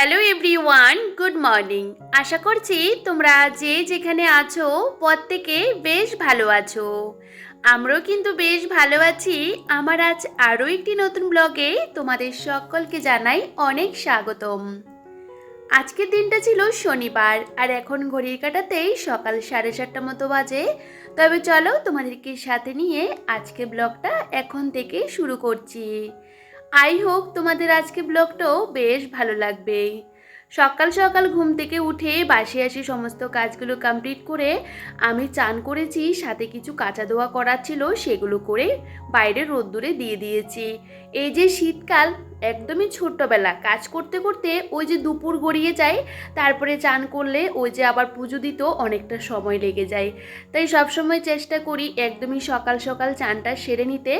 Hello everyone, good morning. আশা করছি তোমরা যে যেখানে আছো প্রত্যেকে বেশ ভালো আছো। আমরাও কিন্তু বেশ ভালো আছি। আমার আজ আরও একটি নতুন ব্লগে তোমাদের সকলকে জানাই অনেক স্বাগতম। আজকের দিনটা ছিল শনিবার, আর এখন ঘড়ির কাটাতেই সকাল সাড়ে সাতটা মতো বাজে। তবে চলো তোমাদেরকে সাথে নিয়ে আজকে ব্লগটা এখন থেকে শুরু করছি। আই হোক তোমাদের আজকে ব্লগটাও বেশ ভালো লাগবে। সকাল সকাল ঘুম থেকে উঠে বাসে আসি সমস্ত কাজগুলো কমপ্লিট করে আমি চান করেছি, সাথে কিছু কাঁচা দোয়া করার ছিল, সেগুলো করে বাইরে রোদ্দুরে দিয়ে দিয়েছি। এই যে শীতকাল একদমই ছোট্টবেলা। কাজ করতে করতে ওই যে দুপুর গড়িয়ে যায়, তারপরে চান করলে ওই যে আবার পুজো দিতেও অনেকটা সময় লেগে যায়। তাই সবসময় চেষ্টা করি একদমই সকাল সকাল চানটা সেরে নিতে।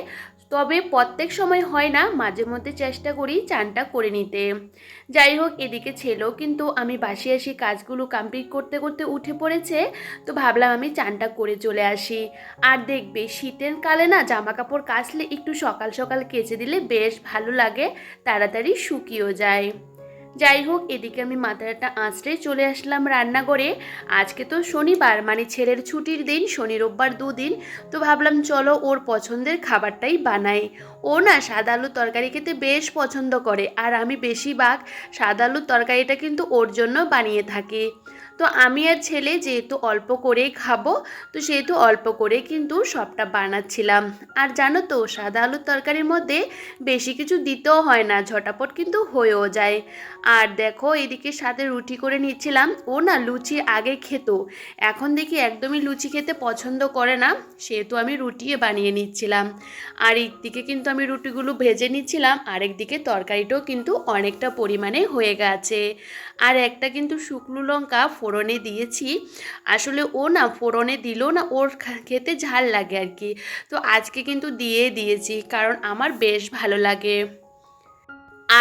তবে প্রত্যেক সময় হয় না, মাঝে মধ্যে চেষ্টা করি চানটা করে নিতে। যাই হোক, এদিকে ছেলেও কিন্তু আমি বাসি আসি, কাজগুলো কমপ্লিট করতে করতে উঠে পড়েছে, তো ভাবলাম আমি চানটা করে চলে আসি। আর দেখবে শীতের কালে না জামা কাপড় কাচলে একটু সকাল সকাল কেচে দিলে বেশ ভালো লাগে। তাড়াতাড়ি শুকিয়েও যায়। যাই হোক, এদিকে আমি মাথাটা আঁচড়ে চলে আসলাম রান্নাঘরে। আজকে তো শনিবার মানে ছেলের ছুটির দিন, শনি রোববার দুদিন। তো ভাবলাম, চলো ওর পছন্দের খাবারটাই বানাই। ও না সাদা আলুর তরকারি খেতে বেশ পছন্দ করে, আর আমি বেশিরভাগ সাদা আলুর তরকারিটা কিন্তু ওর জন্য বানিয়ে থাকি। তো আমি আর ছেলে যেহেতু অল্প করেই খাব, তো সেহেতু অল্প করে কিন্তু সবটা বানাচ্ছিলাম। আর জানো তো, সাদা আলুর তরকারির মধ্যে বেশি কিছু দিতেও হয় না, ঝটাপট কিন্তু হয়েও যায়। আর দেখো, এদিকে সাথে রুটি করে নিচ্ছিলাম। ও না লুচি আগে খেত। এখন দেখি একদমই লুচি খেতে পছন্দ করে না, সেহেতু আমি রুটিয়ে বানিয়ে নিচ্ছিলাম। আর একদিকে কিন্তু আমি রুটিগুলো ভেজে নিচ্ছিলাম, আরেকদিকে তরকারিটাও কিন্তু অনেকটা পরিমাণে হয়ে গেছে। আর একটা কিন্তু শুকনো লঙ্কা ফোড়নে দিয়েছি। আসলে ও না ফোড়নে দিলেও না, ওর খেতে ঝাল লাগে আর কি। তো আজকে কিন্তু দিয়ে দিয়েছি, কারণ আমার বেশ ভালো লাগে।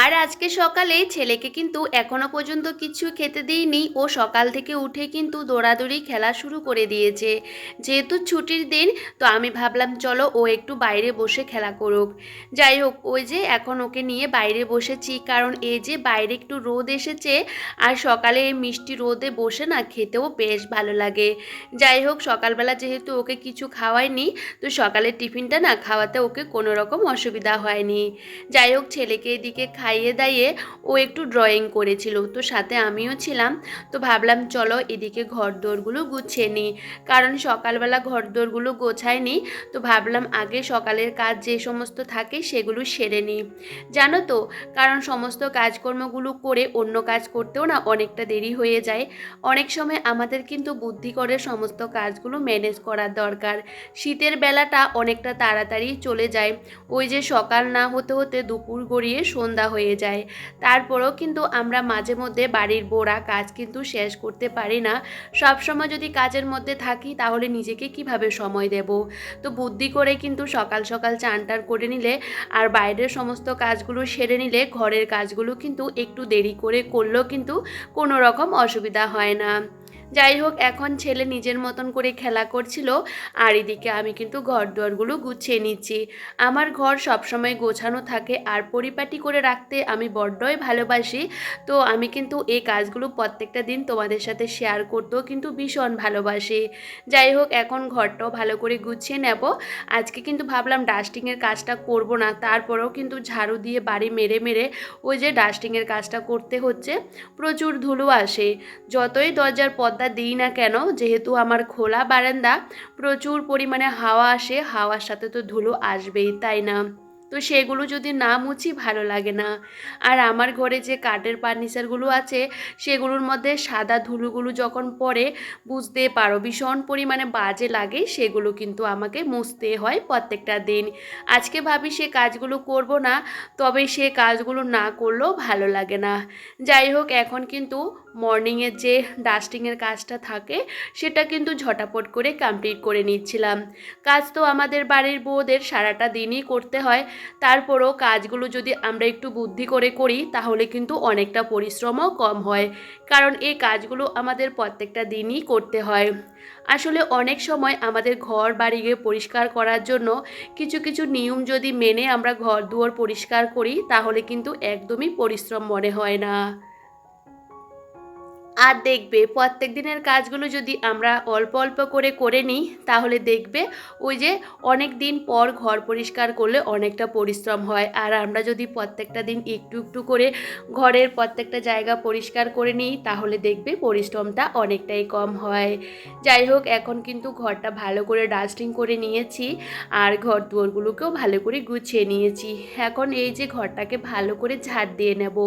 আর আজকে সকালে ছেলেকে কিন্তু এখনও পর্যন্ত কিছু খেতে দিইনি ও সকাল থেকে উঠে কিন্তু দৌড়াদৌড়ি খেলা শুরু করে দিয়েছে। যেহেতু ছুটির দিন, তো আমি ভাবলাম চলো ও একটু বাইরে বসে খেলা করুক। যাই হোক, ওই যে এখন ওকে নিয়ে বাইরে বসেছি, কারণ এই যে বাইরে একটু রোদ এসেছে আর সকালে এই মিষ্টি রোদে বসে না খেতেও বেশ ভালো লাগে। যাই হোক, সকালবেলা যেহেতু ওকে কিছু খাওয়াইনি, তো সকালের টিফিনটা না খাওয়াতে ওকে কোনো রকম অসুবিধা হয়নি। যাই হোক, ছেলেকে এদিকে খাইয়ে দাইয়ে ও একটু ড্রয়িং করেছিল। তো সাথে আমিও ছিলাম। তো ভাবলাম, চলো এদিকে ঘর দোরগুলো গুছিয়ে নিই। কারণ সকালবেলা ঘর দোরগুলো গোছায়নি তো ভাবলাম আগে সকালের কাজ যে সমস্ত থাকে সেগুলো সেরে নিই। জানো তো, কারণ সমস্ত কাজকর্মগুলো করে অন্য কাজ করতেও না অনেকটা দেরি হয়ে যায়। অনেক সময় আমাদের কিন্তু বুদ্ধি করে সমস্ত কাজগুলো ম্যানেজ করার দরকার। শীতের বেলাটা অনেকটা তাড়াতাড়ি চলে যায়। ওই যে সকাল না হতে হতে দুপুর গড়িয়ে সন্ধ্যা হয়ে যায়। তারপরেও কিন্তু আমরা মাঝে মধ্যে বাড়ির বোড়া কাজ কিন্তু শেষ করতে পারি না। সব সময় যদি কাজের মধ্যে থাকি তাহলে নিজেকে কীভাবে সময় দেব? তো বুদ্ধি করে কিন্তু সকাল সকাল চানটার করে নিলে আর বাইরের সমস্ত কাজগুলো সেরে নিলে ঘরের কাজগুলো কিন্তু একটু দেরি করে করলেও কিন্তু কোনো রকম অসুবিধা হয় না। যাই হোক, এখন ছেলে নিজের মতন করে খেলা করছিল আর এদিকে আমি কিন্তু ঘর দুয়ারগুলো গুছিয়ে নিচ্ছি। আমার ঘর সবসময় গোছানো থাকে আর পরিপাটি করে রাখতে আমি বড্ডই ভালোবাসি। তো আমি কিন্তু এই কাজগুলো প্রত্যেকটা দিন তোমাদের সাথে শেয়ার করতেও কিন্তু ভীষণ ভালোবাসি। যাই হোক, এখন ঘরটাও ভালো করে গুছিয়ে নেব। আজকে কিন্তু ভাবলাম ডাস্টিংয়ের কাজটা করব না, তারপরেও কিন্তু ঝাড়ু দিয়ে বাড়ি মেরে মেরে ওই যে ডাস্টিংয়ের কাজটা করতে হচ্ছে, প্রচুর ধুলো আসে। যতই দরজার পর্দা দিই না কেন? যেহেতু আমার খোলা বারান্দা প্রচুর পরিমাণে হাওয়া আসে, হাওয়ার সাথে তো ধুলো আসবেই, তাই না? তো সেগুলো যদি না মুছি ভালো লাগে না। আর আমার ঘরে যে কাঠের ফার্নিচারগুলো আছে, সেগুলোর মধ্যে সাদা ধুলোগুলো যখন পড়ে, বুঝতে পারো ভীষণ পরিমাণে বাজে লাগে, সেগুলো কিন্তু আমাকে মুছতে হয় প্রত্যেকটা দিন। আজকে ভাবি সে কাজগুলো করব না, তবে সে কাজগুলো না করলেও ভালো লাগে না। যাই হোক, এখন কিন্তু মর্নিংয়ের যে ডাস্টিংয়ের কাজটা থাকে, সেটা কিন্তু ঝটাপট করে কমপ্লিট করে নিচ্ছিলাম। কাজ তো আমাদের বাড়ির বউদের সারাটা দিনই করতে হয় তারপরও কাজগুলো যদি আমরা একটু বুদ্ধি করে করি, তাহলে কিন্তু অনেকটা পরিশ্রমও কম হয়। কারণ এই কাজগুলো আমাদের প্রত্যেকটা দিনই করতে হয়। আসলে অনেক সময় আমাদের ঘর বাড়িকে পরিষ্কার করার জন্য কিছু কিছু নিয়ম যদি মেনে আমরা ঘর দুয়ার পরিষ্কার করি, তাহলে কিন্তু একদমই পরিশ্রম মনে হয় না। আর দেখবে প্রত্যেক দিনের কাজগুলো যদি আমরা অল্প অল্প করে করে নিই, তাহলে দেখবে ওই যে অনেক দিন পর ঘর পরিষ্কার করলে অনেকটা পরিশ্রম হয়। আর আমরা যদি প্রত্যেকটা দিন একটু একটু করে ঘরের প্রত্যেকটা জায়গা পরিষ্কার করে নিই, তাহলে দেখবে পরিশ্রমটা অনেকটাই কম হয়। যাই হোক, এখন কিন্তু ঘরটা ভালো করে ডাস্টিং করে নিয়েছি আর ঘর দুয়ারগুলোকেও ভালো করে গুছিয়ে নিয়েছি। এখন এই যে ঘরটাকে ভালো করে ঝাড় দিয়ে নেব।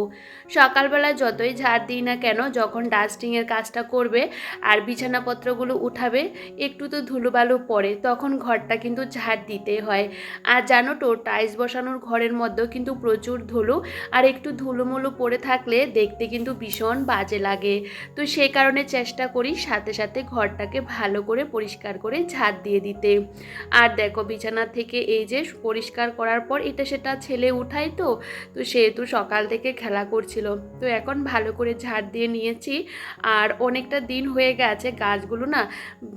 সকালবেলা যতই ঝাড় দিই না কেন, যখন ডাস্টিংয়ের কাজটা করবে আর বিছানাপত্রগুলো উঠাবে, একটু তো ধুলোবালু পড়ে, তখন ঘরটা কিন্তু ঝাড় দিতে হয়। আর জানো তো টাইলস বসানোর ঘরের মধ্যেও কিন্তু প্রচুর ধুলো আর একটু ধুলোমুলো পড়ে থাকলে দেখতে কিন্তু ভীষণ বাজে লাগে। তো সেই কারণে চেষ্টা করি সাথে সাথে ঘরটাকে ভালো করে পরিষ্কার করে ঝাড় দিয়ে দিতে। আর দেখো, বিছানা থেকে এই যে পরিষ্কার করার পর এটা সেটা ছেলে উঠাই তো তো সেহেতু সকাল থেকে খেলা করছিল। তো এখন ভালো করে ঝাড় দিয়ে নিয়েছি। আর অনেকটা দিন হয়ে গেছে গাছগুলো না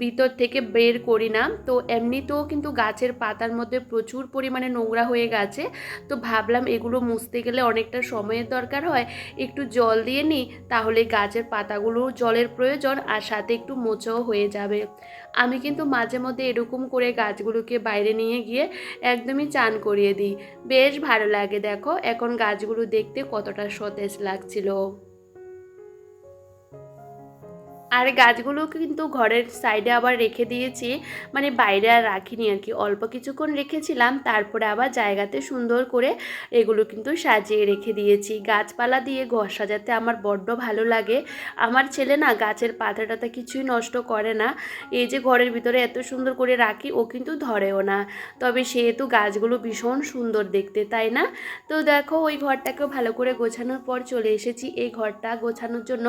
ভিতর থেকে বের করি না। তো এমনিতেও কিন্তু গাছের পাতার মধ্যে প্রচুর পরিমাণে নোংরা হয়ে গেছে। তো ভাবলাম এগুলো মুছতে গেলে অনেকটা সময়ের দরকার হয়। একটু জল দিয়ে নিই, তাহলে গাছের পাতাগুলো জলের প্রয়োজন আর সাথে একটু মোচাও হয়ে যাবে। আমি কিন্তু মাঝে মধ্যে এরকম করে গাছগুলোকে বাইরে নিয়ে গিয়ে একদমই চান করিয়ে দিই। বেশ ভালো লাগে দেখো, এখন গাছগুলো দেখতে কতটা সতেজ লাগছিল। আর গাছগুলো কিন্তু ঘরের সাইডে আবার রেখে দিয়েছি মানে বাইরে আর রাখিনি আর কি। অল্প কিছুক্ষণ রেখেছিলাম, তারপরে আবার জায়গাতে সুন্দর করে এগুলো কিন্তু সাজিয়ে রেখে দিয়েছি। গাছপালা দিয়ে ঘর সাজাতে আমার বড্ড ভালো লাগে। আমার ছেলে না গাছের পাতা টাতা কিছুই নষ্ট করে না। এই যে ঘরের ভিতরে এত সুন্দর করে রাখি, ও কিন্তু ধরেও না। তবে সেহেতু গাছগুলো ভীষণ সুন্দর দেখতে, তাই না? তো দেখো, ওই ঘরটাকেও ভালো করে গোছানোর পর চলে এসেছি। এই ঘরটা গোছানোর জন্য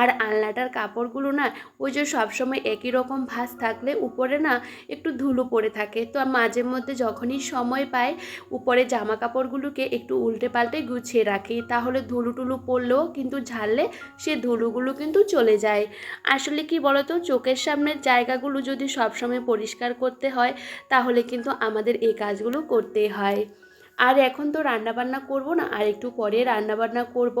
আর আলনাটার কাপড়গুলো না ওই যে সবসময় একই রকম ভাঁজ থাকলে উপরে না একটু ধুলো পড়ে থাকে। তো মাঝে মধ্যে যখনই সময় পাই, উপরে জামা কাপড়গুলোকে একটু উল্টে পাল্টে গুছিয়ে রাখি। তাহলে ধুলো টুলু পড়লেও কিন্তু ঝাড়লে সে ধুলোগুলো কিন্তু চলে যায়। আসলে কি বলতো, চোখের সামনের জায়গাগুলো যদি সবসময় পরিষ্কার করতে হয়, তাহলে কিন্তু আমাদের এই কাজগুলো করতে হয়। আর এখন তো রান্নাবান্না করব না, আর একটু পরে রান্নাবান্না করব।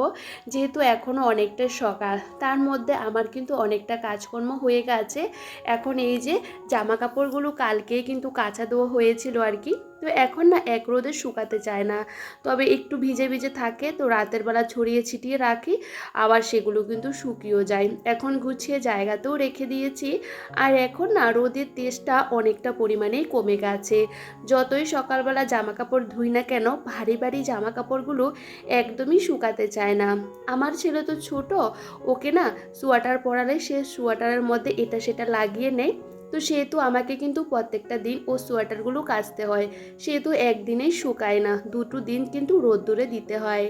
যেহেতু এখনও অনেকটা সকাল, তার মধ্যে আমার কিন্তু অনেকটা কাজকর্ম হয়ে গেছে। এখন এই যে জামা কাপড়গুলো কালকেই কিন্তু কাঁচা দেওয়া হয়েছিল আর কি। তো এখন না এক রোদে শুকাতে চায় না। তবে একটু ভিজে ভিজে থাকে তো রাতের বেলা ছড়িয়ে ছিটিয়ে রাখি, আবার সেগুলো কিন্তু শুকিয়েও যায়। এখন গুছিয়ে জায়গাতেও রেখে দিয়েছি। আর এখন না রোদের তেজটা অনেকটা পরিমাণেই কমে গেছে। যতই সকালবেলা জামা কাপড় ধুই না কেন, ভারী ভারী জামা কাপড়গুলো একদমই শুকাতে চায় না। আমার ছেলে তো ছোট, ওকে না সোয়াটার পরালে সে সোয়াটারের মধ্যে এটা সেটা লাগিয়ে নেয়। তো সেহেতু আমাকে কিন্তু প্রত্যেকটা দিন ও সোয়েটারগুলো কাচতে হয়। সেহেতু একদিনেই শুকায় না, দুটো দিন কিন্তু রোদ্দুরে দিতে হয়।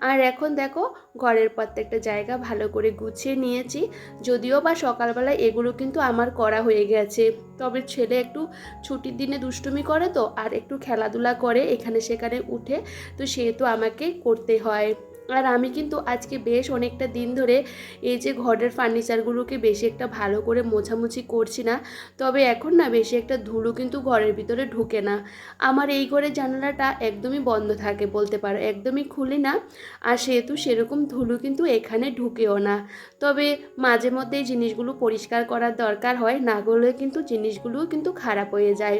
আর এখন দেখো, ঘরের প্রত্যেকটা জায়গা ভালো করে গুছিয়ে নিয়েছি, যদিও বা সকালবেলা এগুলো কিন্তু আমার করা হয়ে গেছে। তবে ছেলে একটু ছুটির দিনে দুষ্টুমি করে তো, আর একটু খেলাধুলা করে এখানে সেখানে উঠে, তো সেহেতু আমাকে করতে হয়। আর আমি কিন্তু আজকে বেশ অনেকটা দিন ধরে এই যে ঘরের ফার্নিচারগুলোকে বেশি একটা ভালো করে মোছামুছি করছি না। তবে এখন না বেশি একটা ধুলো কিন্তু ঘরের ভিতরে ঢুকে না। আমার এই ঘরের জানালাটা একদমই বন্ধ থাকে বলতে পারো, একদমই খুলি না। আর সেহেতু সেরকম ধুলো কিন্তু এখানে ঢুকেও না। তবে মাঝে মধ্যে এই জিনিসগুলো পরিষ্কার করার দরকার হয়, না করলে কিন্তু জিনিসগুলোও কিন্তু খারাপ হয়ে যায়।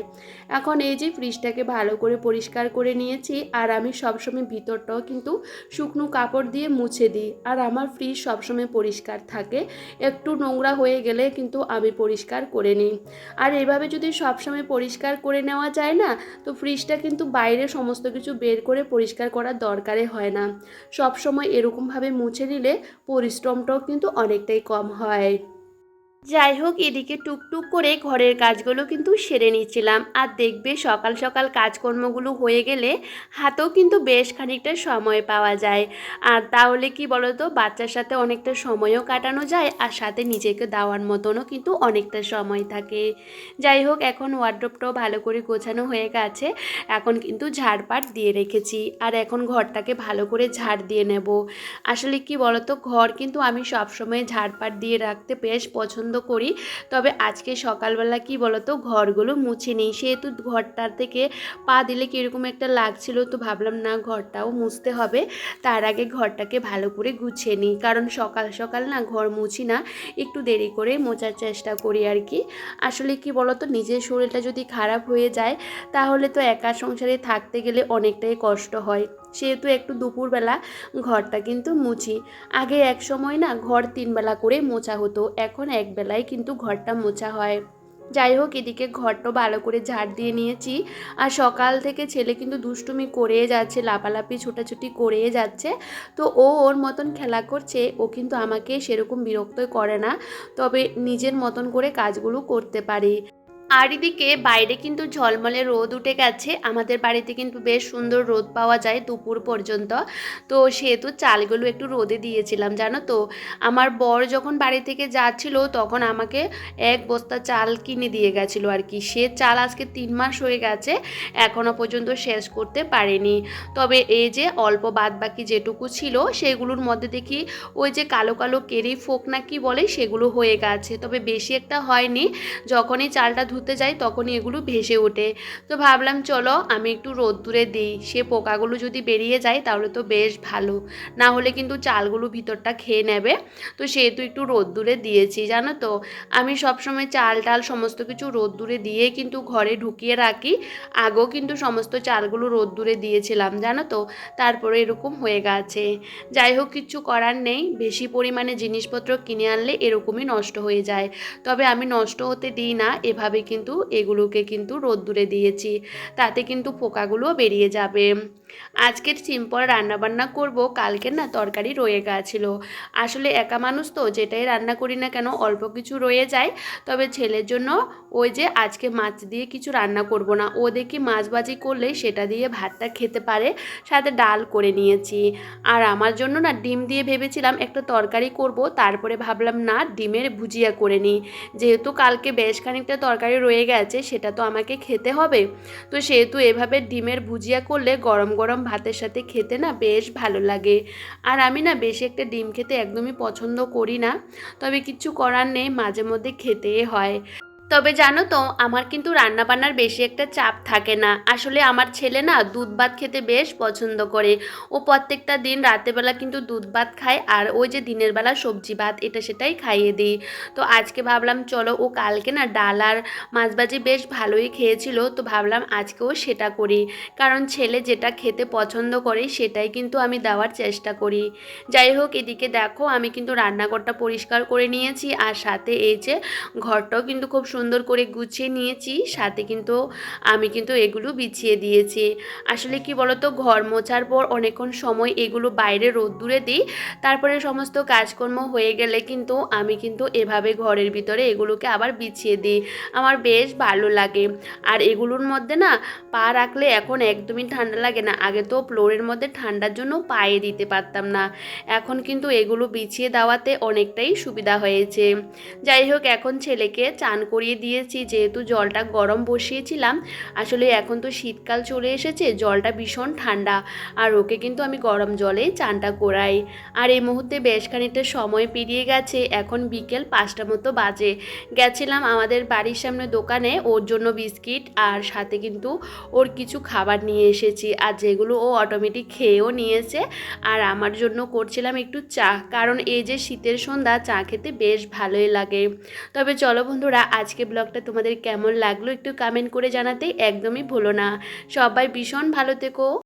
এখন এই যে ফ্রিজটাকে ভালো করে পরিষ্কার করে নিয়েছি, আর আমি সবসময় ভিতরটাও কিন্তু শুকনো কাপড় দিয়ে মুছে দিই। আর আমার ফ্রিজ সবসময় পরিষ্কার থাকে। একটু নোংরা হয়ে গেলে কিন্তু আমি পরিষ্কার করে নিই। আর এভাবে যদি সবসময় পরিষ্কার করে নেওয়া যায় না, তো ফ্রিজটা কিন্তু বাইরে সমস্ত কিছু বের করে পরিষ্কার করার দরকারে হয় না। সবসময় এরকমভাবে মুছে নিলে পরিশ্রমটাও কিন্তু অনেকটাই কম হয়। যাই হোক, এদিকে টুকটুক করে ঘরের কাজগুলো কিন্তু সেরে নিচ্ছিলাম। আর দেখবে, সকাল সকাল কাজকর্মগুলো হয়ে গেলে হাতেও কিন্তু বেশ খানিকটা সময় পাওয়া যায়। আর তাহলে কি বলতো, বাচ্চার সাথে অনেকটা সময়ও কাটানো যায়, আর সাথে নিজেকে দেওয়ার মতনও কিন্তু অনেকটা সময় থাকে। যাই হোক, এখন ওয়ার্ড্রপটাও ভালো করে গোছানো হয়ে গেছে। এখন কিন্তু ঝাড়পাট দিয়ে রেখেছি। আর এখন ঘরটাকে ভালো করে ঝাড় দিয়ে নেব। আসলে কি বলতো, ঘর কিন্তু আমি সবসময় ঝাড়পাট দিয়ে রাখতে বেশ পছন্দ পছন্দ করি। তবে আজকে সকালবেলা কি বলতো, ঘরগুলো মুছে নিই। সেহেতু ঘরটার থেকে পা দিলে কীরকম একটা লাগছিল তো ভাবলাম না ঘরটাও মুছতে হবে। তার আগে ঘরটাকে ভালো করে গুছিয়ে নিই। কারণ সকাল সকাল না ঘর মুছি না, একটু দেরি করে মোচার চেষ্টা করি আর কি। আসলে কি বলতো, নিজের শরীরটা যদি খারাপ হয়ে যায়, তাহলে তো একা সংসারে থাকতে গেলে অনেকটাই কষ্ট হয়। সেহেতু একটু দুপুরবেলা ঘরটা কিন্তু মুছি। আগে এক সময় না ঘর তিনবেলা করে মোছা হতো, এখন একবেলায় কিন্তু ঘরটা মোছা হয়। যাই হোক, এদিকে ঘরটা ভালো করে ঝাড় দিয়ে নিয়েছি। আর সকাল থেকে ছেলে কিন্তু দুষ্টুমি করে যাচ্ছে, লাপালাপি, ছোটাছুটি করে যাচ্ছে। তো ও ওর মতন খেলা করছে, ও কিন্তু আমাকে সেরকম বিরক্ত করে না। তবে নিজের মতন করে কাজগুলো করতে পারি। আর এদিকে বাইরে কিন্তু ঝলমলে রোদ উঠে গেছে। আমাদের বাড়িতে কিন্তু বেশ সুন্দর রোদ পাওয়া যায় দুপুর পর্যন্ত। তো সেহেতু চালগুলো একটু রোদে দিয়েছিলাম, জানো তো। আমার বর যখন বাড়ি থেকে যাচ্ছিল, তখন আমাকে এক বস্তা চাল কিনে দিয়ে গেছিল আর কি। সে চাল আজকে তিন মাস হয়ে গেছে এখনও পর্যন্ত শেষ করতে পারেনি। তবে এই যে অল্প বাদ বাকি যেটুকু ছিল, সেগুলোর মধ্যে দেখি ওই যে কালো কালো কেরি ফোক না কি বলে, সেগুলো হয়ে গেছে। তবে বেশি একটা হয়নি। যখনই চালটা ধুতে যাই তখনই এগুলো ভেসে ওঠে। তো ভাবলাম, চলো, আমি একটু রোদ্দুরে দিই। সে পোকাগুলো যদি বেরিয়ে যায়, তাহলে তো বেশ ভালো। না হলে কিন্তু চালগুলো ভিতরটা খেয়ে নেবে। তো সেহেতু একটু রোদ্দুরে দিয়েছি, জানো তো। আমি সবসময় চাল টাল সমস্ত কিছু রোদ্দুরে দিয়ে কিন্তু ঘরে ঢুকিয়ে রাখি। আগেও কিন্তু সমস্ত চালগুলো রোদ্দুরে দিয়েছিলাম, জানো তো। তারপরে এরকম হয়ে গেছে। যাই হোক, কিছু করার নেই। বেশি পরিমাণে জিনিসপত্র কিনে আনলে এরকমই নষ্ট হয়ে যায়। তবে আমি নষ্ট হতে দিই না। এভাবে কিন্তু এগুলোকে কিন্তু রোদ্দুরে দিয়েছি। তাতে কিন্তু পোকাগুলো বেরিয়ে যাবে। আজকের সিম্পল রান্নাবান্না করব, কালকের না তরকারি রয়ে গেছিল। আসলে একা মানুষ তো, যেটাই রান্না করি না কেন, অল্প কিছু রয়ে যায়। তবে ছেলের জন্য ওই যে আজকে মাছ দিয়ে কিছু রান্না করব না। ও দেখি মাছ ভাজি করলে সেটা দিয়ে ভাতটা খেতে পারে, সাথে ডাল করে নিয়েছি। আর আমার জন্য না ডিম দিয়ে ভেবেছিলাম একটা তরকারি করব, তারপরে ভাবলাম না, ডিমের ভুজিয়া করে নিই। যেহেতু কালকে বেশ খানিকটা তরকারি রয়ে গেছে, সেটা তো আমাকে খেতে হবে। তো সেহেতু এভাবে ডিমের ভুজিয়া করলে গরম গরম ভাতের সাথে খেতে না বেশ ভালো লাগে। আর আমি না বেশি একটা ডিম খেতে একদমই পছন্দ করি না। তবে কিছু করার নেই, মাঝে মধ্যে খেতে হয়। তবে জানো তো, আমার কিন্তু রান্নাবান্নার বেশি একটা চাপ থাকে না। আসলে আমার ছেলে না দুধ ভাত খেতে বেশ পছন্দ করে। ও প্রত্যেকটা দিন রাতেরবেলা কিন্তু দুধ ভাত খায় আর ওই যে দিনের বেলা সবজি ভাত, এটা সেটাই খাইয়ে দিই। তো আজকে ভাবলাম চলো ও কালকে না ডাল আর মাছ ভাজি বেশ ভালোই খেয়েছিল, তো ভাবলাম আজকেও সেটা করি। কারণ ছেলে যেটা খেতে পছন্দ করে সেটাই কিন্তু আমি দেওয়ার চেষ্টা করি। যাই হোক, এদিকে দেখো আমি কিন্তু রান্নাঘরটা পরিষ্কার করে নিয়েছি আর সাথে এই যে ঘরটাও কিন্তু খুব সুন্দর করে গুছিয়ে নিয়েছি, সাথে কিন্তু আমি কিন্তু এগুলো বিছিয়ে দিয়েছি। আসলে কি বলতো, ঘর মোছার পর অনেকক্ষণ সময় এগুলো বাইরে রোদ্দুরে দিই, তারপরে সমস্ত কাজকর্ম হয়ে গেলে কিন্তু আমি কিন্তু এভাবে ঘরের ভিতরে এগুলোকে আবার বিছিয়ে দিই। আমার বেশ ভালো লাগে। আর এগুলোর মধ্যে না, পা রাখলে এখন একদমই ঠান্ডা লাগে না। আগে তো ফ্লোরের মধ্যে ঠান্ডার জন্য পায়ে দিতে পারতাম না। এখন কিন্তু এগুলো বিছিয়ে দেওয়াতে অনেকটাই সুবিধা হয়েছে। যাই হোক, এখন ছেলেকে চান করিয়ে দিয়েছি। যেহেতু জলটা গরম বসিয়েছিলাম, আসলে এখন তো শীতকাল চলে এসেছে, জলটা ভীষণ ঠান্ডা। আর ওকে কিন্তু আমি গরম জলে চানটা করাই। আর এই মুহূর্তে বেশ খানিকটা সময় পেরিয়ে গেছে, এখন বিকেল পাঁচটা মতো বাজে। গেছিলাম আমাদের বাড়ির সামনে দোকানে, ওর জন্য বিস্কিট আর সাথে কিন্তু ওর কিছু খাবার নিয়ে এসেছি। আর যেগুলো ও অটোমেটিক খেয়েও নিয়েছে। আর আমার জন্য করছিলাম একটু চা, কারণ এই যে শীতের সন্ধ্যা, চা খেতে বেশ ভালোই লাগে। তবে চলো বন্ধুরা আজকে ব্লগটা তোমাদের কেমন লাগল একটু কমেন্ট করে জানাতে একদমই ভুলো না। সবাই ভীষণ ভালো থেকো।